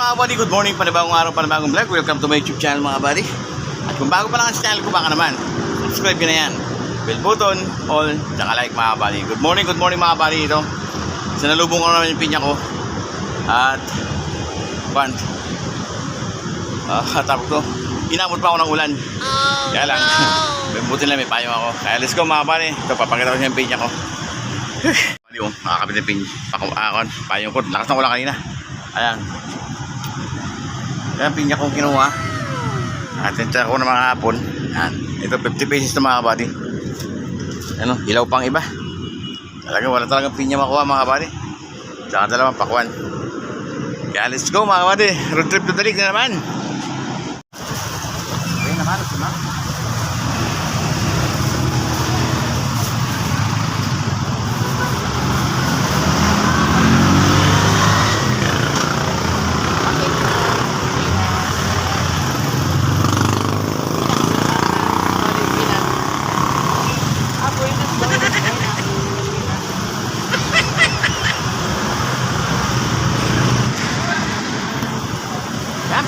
Mga buddy, good morning, panibagong araw, panibagong vlog. Welcome to my YouTube channel mga buddy. At kung bago pa lang ang channel ko, baka naman, subscribe na yan. Bell button, all, tsaka like mga buddy. Good morning, good morning mga buddy. Ito, sinalubong ko naman yung pinya ko. At, pan, ah, tapos ko, inabot pa ako ng ulan. Kaya lang, may buti lang may payong ako. Kaya let's go mga buddy. Ito, papakita ko yung pinya ko. Bali, oh, nakakapit yung pinya. Pako, akon, payong ko. Lakas ng ulan kanina. Ayan. Yan, pinya kong kinuha. At tinta ko ng mga hapon. Yan. Ito, 50 pesos na mga buddy. Ano, ilaw pang iba. Talaga, wala talagang pinya makuha mga buddy. Tsaka dalawang pakwan. Kaya let's go mga buddy. Road trip to Dalig na naman. Okay naman, ito na.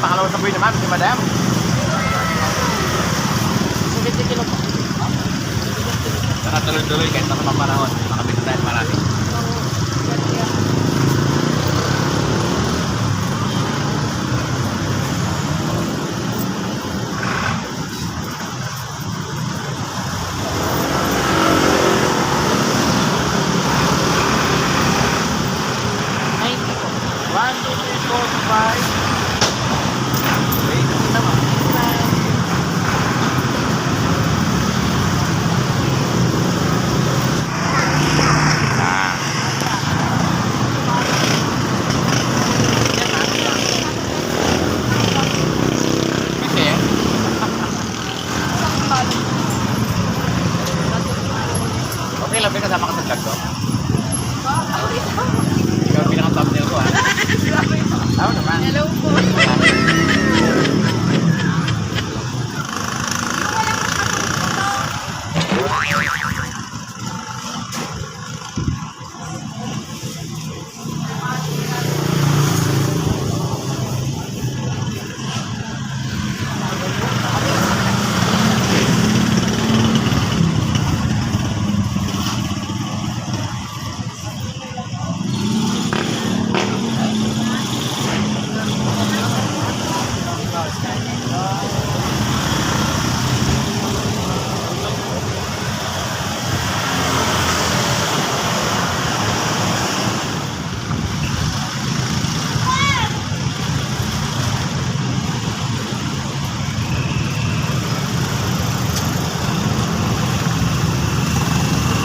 Pangalawa sa buhay naman, si madam. Saka tuloy-tuloy kahit sa mga panahon. Makabit tayo marami. One, two, three, four, five. Wait, naman. Ah. Kasi, okay lang, may kasama ka sa vlog ko. Ikaw ang pinaka-thumbnail ko, ha? Tama naman. Hello po.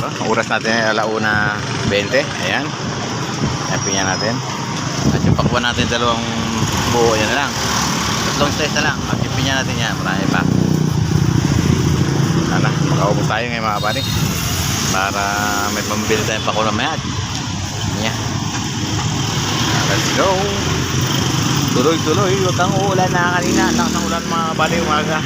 Ang oras natin ay alauna 20. Ayan. Ayan pinya natin. At yung pakwan natin dalawang buo yan lang. Tatlong slice na lang. At yung natin yan. Marami pa. Sana, makaubos tayo ngayon mga buddy. Para may pambili tayong pakulang mayat. Yeah. Let's go. Tuloy-tuloy. Huwag kang uulan na kanina. Lakas ng ulan mga buddy umaga.